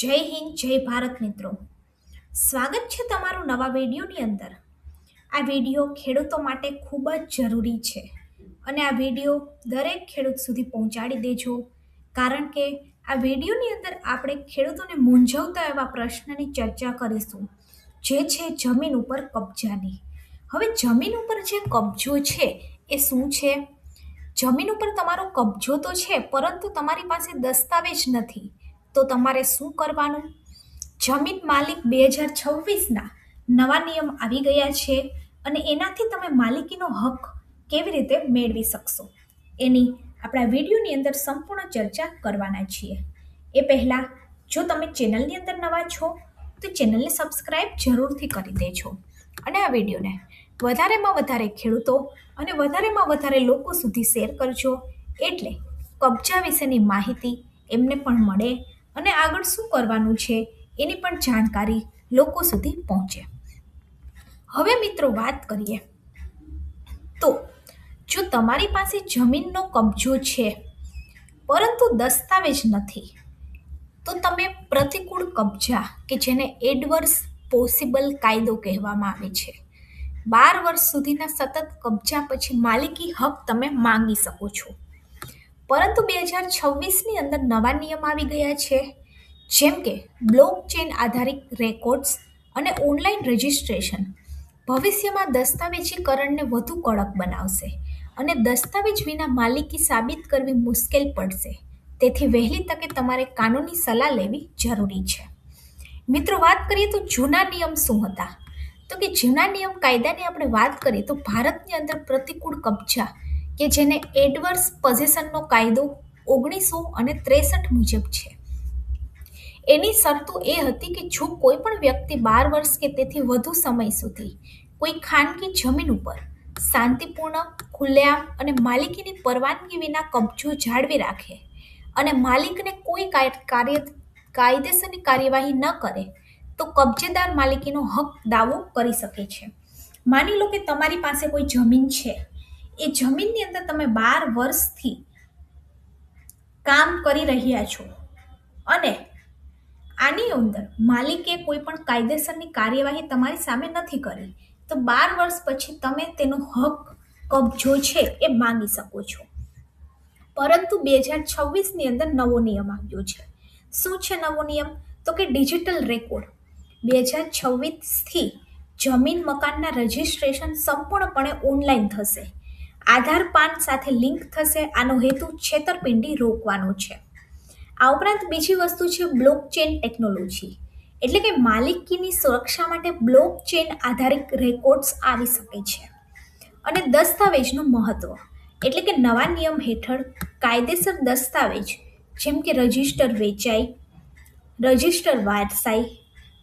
જય હિન્દ, જય ભારત મિત્રો. સ્વાગત છે તમારું નવા વિડીયોની અંદર. આ વીડિયો ખેડૂતો માટે ખૂબ જ જરૂરી છે અને આ વીડિયો દરેક ખેડૂત સુધી પહોંચાડી દેજો. કારણ કે આ વિડીયોની અંદર આપણે ખેડૂતોને મૂંઝવતા એવા પ્રશ્નની ચર્ચા કરીશું, જે છે જમીન ઉપર કબજાની. હવે જમીન ઉપર જે કબજો છે એ શું છે? જમીન ઉપર તમારો કબજો તો છે, પરંતુ તમારી પાસે દસ્તાવેજ નથી. તો તમારે શું કરવાનું? જમીન માલિક બે હજાર છવ્વીસના નવા નિયમ આવી ગયા છે અને એનાથી તમે માલિકીનો હક કેવી રીતે મેળવી શકશો? એની આપણા વિડીયોની અંદર સંપૂર્ણ ચર્ચા કરવાના છીએ. એ પહેલાં, જો તમે ચેનલની અંદર નવા છો, તો ચેનલને સબસ્ક્રાઈબ જરૂરથી કરી દેજો. અને આ વિડીયોને વધારેમાં વધારે ખેડૂતો અને વધારેમાં વધારે લોકો સુધી શેર કરજો. એટલે કબજા વિશેની માહિતી એમને પણ મળે અને આગળ શું કરવાનું છે એની પણ જાણકારી લોકો સુધી પહોંચે. હવે મિત્રો વાત કરીએ. તો જો તમારી પાસે જમીનનો કબજો છે, પરંતુ દસ્તાવેજ નથી, તો તમે પ્રતિકૂળ કબજા કે જેને એડવર્સ પોસિબલ કાયદો કહેવામાં આવે છે, બાર વર્ષ સુધીના સતત કબજા પછી માલિકી હક તમે માંગી શકો છો. પરંતુ બે હજાર છવ્વીસની અંદર નવા નિયમ આવી ગયા છે. જેમ કે બ્લોક ચેન આધારિત રેકોર્ડ્સ અને ઓનલાઈન રજિસ્ટ્રેશન. ભવિષ્યમાં દસ્તાવેજીકરણને વધુ કડક બનાવશે અને દસ્તાવેજ વિના માલિકી સાબિત કરવી મુશ્કેલ પડશે. તેથી વહેલી તકે તમારે કાનૂની સલાહ લેવી જરૂરી છે. મિત્રો, વાત કરીએ તો જૂના નિયમ શું હતા? તો કે જૂના નિયમ કાયદાની આપણે વાત કરીએ તો ભારતની અંદર પ્રતિકૂળ કબજા કે જેને એડવર્સ પોઝિશનનો કાયદો ઓગણીસો અને ત્રેસઠ મુજબ છે. એની શરતો એ હતી કે જો કોઈ પણ વ્યક્તિ બાર વર્ષ કે તેથી વધુ સમય સુધી કોઈ ખાનગી જમીન ઉપર શાંતિપૂર્ણ, ખુલ્લેઆમ અને માલિકીની પરવાનગી વિના કબજો જાળવી રાખે અને માલિકને કોઈ કાર્ય, કાયદેસરની કાર્યવાહી ન કરે, તો કબજેદાર માલિકીનો હક દાવો કરી શકે છે. માની લો કે તમારી પાસે કોઈ જમીન છે. એ જમીનની અંદર તમે બાર વર્ષથી કામ કરી રહ્યા છો. અને આની અંદર માલિકે કોઈ પણ કાયદેસરની કાર્યવાહી તમારી સામે નથી કરી. તો બાર વર્ષ પછી તમે તેનો હક, કબજો છે એ માંગી શકો છો. પરંતુ બે હજાર છવ્વીસની અંદર નવો નિયમ આવ્યો છે. શું છે નવો નિયમ? તો કે ડિજિટલ રેકોર્ડ. બે હજાર છવ્વીસથી જમીન મકાનના રજિસ્ટ્રેશન સંપૂર્ણપણે ઓનલાઈન થશે. આધાર પાન સાથે લિંક થશે. આનો હેતુ છેતરપિંડી રોકવાનો છે. આ ઉપરાંત બીજી વસ્તુ છે બ્લોક ચેન ટેકનોલોજી એટલે કે માલિકીની સુરક્ષા માટે બ્લોક ચેન આધારિત રેકોર્ડ્સ આવી શકે છે. અને દસ્તાવેજનું મહત્વ. એટલે કે નવા નિયમ હેઠળ કાયદેસર દસ્તાવેજ, જેમ કે રજિસ્ટર વેચાઈ, રજિસ્ટર વારસાઈ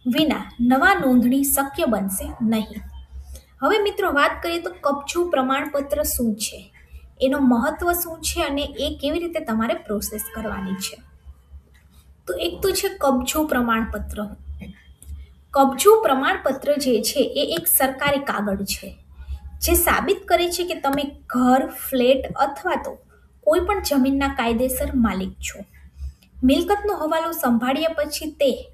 વિના નવા નોંધણી શક્ય બનશે નહીં. હવે મિત્રો વાત કરીએ તો કબજો પ્રમાણપત્ર શું છે? એનો મહત્વ શું છે અને એ કેવી રીતે તમારે પ્રોસેસ કરવાની છે? તો એક તો છે કબજો પ્રમાણપત્ર. કબજો પ્રમાણપત્ર જે છે એ એક સરકારી કાગળ છે. જે સાબિત કરે છે કે તમે ઘર, ફ્લેટ અથવા તો કોઈ પણ જમીનના કાયદેસર માલિક છો. મિલકતનો હવાલો સંભાળ્યા પછી તે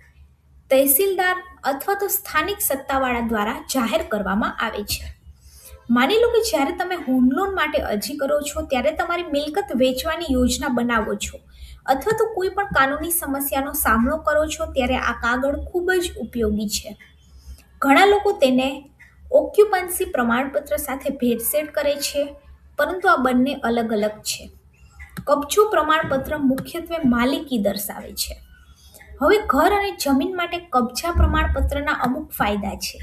તહેસીલદાર અથવા તો સ્થાનિક સત્તાવાળા દ્વારા જાહેર કરવામાં આવે છે. માની લો કે જ્યારે તમે હોમ લોન માટે અરજી કરો છો, ત્યારે તમારી મિલકત વેચવાની યોજના બનાવો છો અથવા તો કોઈ પણ કાનૂની સમસ્યાનો સામનો કરો છો, ત્યારે આ કાગળ ખૂબ જ ઉપયોગી છે. ઘણા લોકો તેને ઓક્યુપન્સી પ્રમાણપત્ર સાથે ભેટસેટ કરે છે, પરંતુ આ બંને અલગ અલગ છે. કબજો પ્રમાણપત્ર મુખ્યત્વે માલિકી દર્શાવે છે. હવે ઘર અને જમીન માટે કબજા પ્રમાણપત્રના અમુક ફાયદા છે.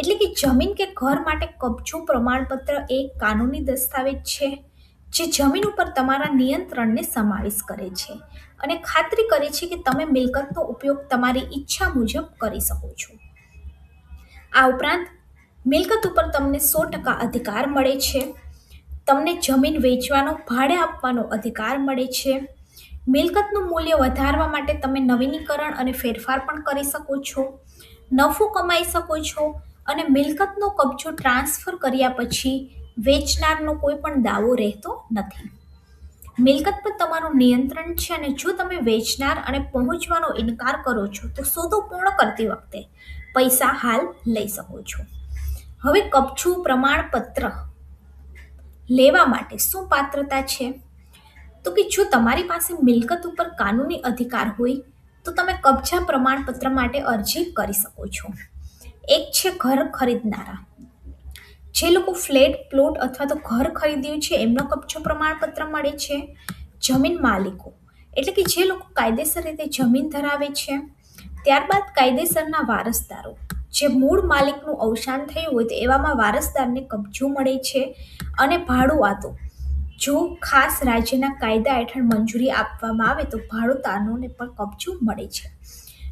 એટલે કે જમીન કે ઘર માટે કબજો પ્રમાણપત્ર એ કાનૂની દસ્તાવેજ છે, જે જમીન ઉપર તમારા નિયંત્રણને સમાવેશ કરે છે અને ખાતરી કરે છે કે તમે મિલકતનો ઉપયોગ તમારી ઈચ્છા મુજબ કરી શકો છો. આ ઉપરાંત, મિલકત ઉપર તમને સો ટકા અધિકાર મળે છે, તમને જમીન વેચવાનો, ભાડે આપવાનો અધિકાર મળે છે મિલકતનું મૂલ્ય વધારવા માટે તમે નવીનીકરણ અને ફેરફાર પણ કરી શકો છો, નફો કમાઈ શકો છો અને મિલકતનો કબજો ટ્રાન્સફર કર્યા પછી વેચનારનો કોઈ પણ દાવો રહેતો નથી. મિલકત પર તમારું નિયંત્રણ છે અને જો તમે વેચનાર અને પહોંચવાનો ઇનકાર કરો છો, તો સોદો પૂર્ણ કરતી વખતે પૈસા હાલ લઈ શકો છો. હવે કપછું પ્રમાણપત્ર લેવા માટે શું પાત્રતા છે? તો કે જો તમારી પાસે મિલકત ઉપર કાનૂની અધિકાર હોય, તો તમે કબજા પ્રમાણપત્ર માટે અરજી કરી શકો છો. એક છે ઘર ખરીદનારા. જે લોકો ફ્લેટ, પ્લોટ અથવા તો ઘર ખરીદ્યું છે, એમનો કબજો પ્રમાણપત્ર મળે છે. જમીન માલિકો. એટલે કે જે લોકો કાયદેસર રીતે જમીન ધરાવે છે. ત્યારબાદ કાયદેસરના વારસદારો. જે મૂળ માલિકનું અવસાન થયું હોય તો એવામાં વારસદારને કબજો મળે છે અને ભાડુઆતો જો ખાસ રાજ્યના કાયદા હેઠળ મંજૂરી આપવામાં આવે તો ભાડુતારોને પણ કબજો મળે છે.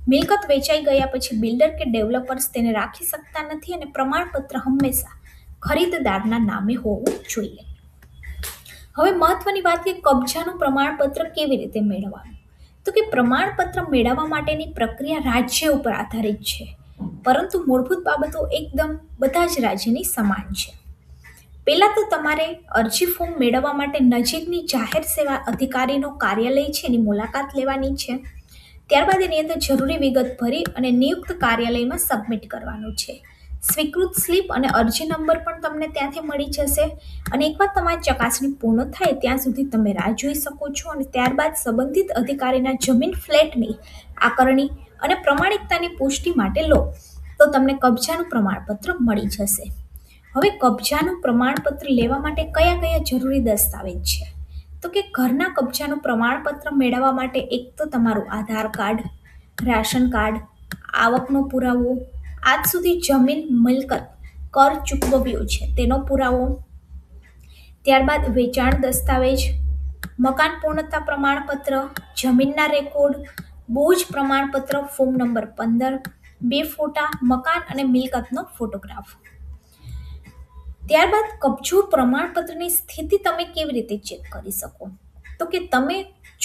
મિલકત વેચાઈ ગયા પછી બિલ્ડર કે ડેવલપર્સ તેને રાખી શકતા નથી અને પ્રમાણપત્ર હંમેશા ખરીદદારના નામે હોવું જોઈએ. હવે મહત્વની વાત કે કબજાનું પ્રમાણપત્ર કેવી રીતે મેળવવાનું? તો કે પ્રમાણપત્ર મેળવવા માટેની પ્રક્રિયા રાજ્ય ઉપર આધારિત છે. પરંતુ મૂળભૂત બાબતો એકદમ બધા જ રાજ્યની સમાન છે. પહેલાં તો તમારે અરજી ફોર્મ મેળવવા માટે નજીકની જાહેર સેવા અધિકારીનો કાર્યાલય છે એની મુલાકાત લેવાની છે. ત્યારબાદ એની અંદર જરૂરી વિગત ભરી અને નિયુક્ત કાર્યાલયમાં સબમિટ કરવાનું છે. સ્વીકૃત સ્લીપ અને અરજી નંબર પણ તમને ત્યાંથી મળી જશે. અને એકવાર તમારી ચકાસણી પૂર્ણ થાય ત્યાં સુધી તમે રાહ જોઈ શકો છો અને ત્યારબાદ સંબંધિત અધિકારીના જમીન ફ્લેટની આકરણી અને પ્રમાણિકતાની પુષ્ટિ માટે લો. તો તમને કબજાનું પ્રમાણપત્ર મળી જશે. હવે કબજાનું પ્રમાણપત્ર લેવા માટે કયા કયા જરૂરી દસ્તાવેજ છે? તો કે ઘરના કબજાનું પ્રમાણપત્ર મેળવવા માટે એક તો તમારું આધાર કાર્ડ, રાશન કાર્ડ, આવકનો પુરાવો, આજ સુધી જમીન મિલકત, કર ચૂકવ્યો છે તેનો પુરાવો, ત્યારબાદ વેચાણ દસ્તાવેજ, મકાન પૂર્ણતા પ્રમાણપત્ર, જમીનના રેકોર્ડ, બોજ પ્રમાણપત્ર ફોર્મ નંબર પંદર, બે ફોટા, મકાન અને મિલકતનો ફોટોગ્રાફ. ત્યારબાદ કબજો પ્રમાણપત્રની સ્થિતિ તમે કેવી રીતે ચેક કરી શકો? તો કે તમે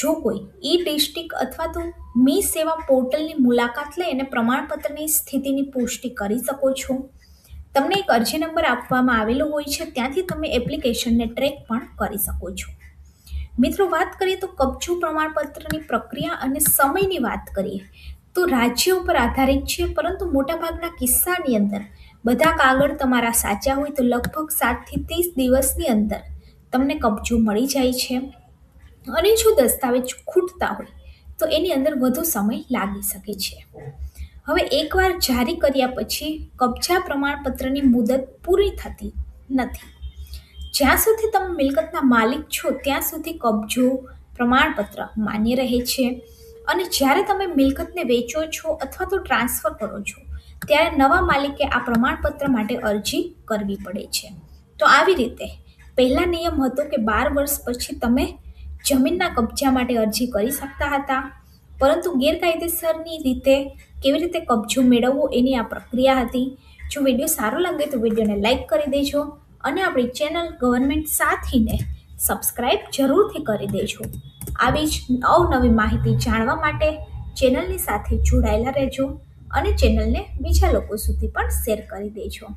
જો કોઈ ઈ ડિસ્ટ્રિક્ટ અથવા તો મી સેવા પોર્ટલની મુલાકાત લઈ અને પ્રમાણપત્રની સ્થિતિની પુષ્ટિ કરી શકો છો. તમને એક અરજી નંબર આપવામાં આવેલો હોય છે, ત્યાંથી તમે એપ્લિકેશનને ટ્રેક પણ કરી શકો છો. મિત્રો, વાત કરીએ તો કબજો પ્રમાણપત્રની પ્રક્રિયા અને સમયની વાત કરીએ, તો રાજ્ય ઉપર આધારિત છે, પરંતુ મોટાભાગના કિસ્સાની અંદર બધા કાગળ તમારા સાચા હોય તો લગભગ સાતથી ત્રીસ દિવસની અંદર તમને કબજો મળી જાય છે. અને જો દસ્તાવેજ ખૂટતા હોય તો એની અંદર વધુ સમય લાગી શકે છે. હવે એકવાર જારી કર્યા પછી કબજા પ્રમાણપત્રની મુદત પૂરી થતી નથી. જ્યાં સુધી તમે મિલકતના માલિક છો ત્યાં સુધી કબજો પ્રમાણપત્ર માન્ય રહે છે. અને જ્યારે તમે મિલકતને વેચો છો અથવા તો ટ્રાન્સફર કરો છો ત્યારે નવા માલિકે આ પ્રમાણપત્ર માટે અરજી કરવી પડે છે. તો આવી રીતે પહેલા નિયમ હતો કે બાર વર્ષ પછી તમે જમીનના કબજા માટે અરજી કરી શકતા હતા. પરંતુ ગેરકાયદેસરની રીતે કેવી રીતે કબજો મેળવવો એની આ પ્રક્રિયા હતી. જો વીડિયો સારો લાગે તો વિડીયોને લાઈક કરી દેજો અને આપણી ચેનલ ગવર્મેન્ટ સાથીને સબસ્ક્રાઈબ જરૂરથી કરી દેજો. આવી જ અવનવી માહિતી જાણવા માટે ચેનલની સાથે જોડાયેલા રહેજો. અને ચેનલને બીજા લોકો સુધી પણ શેર કરી દેજો.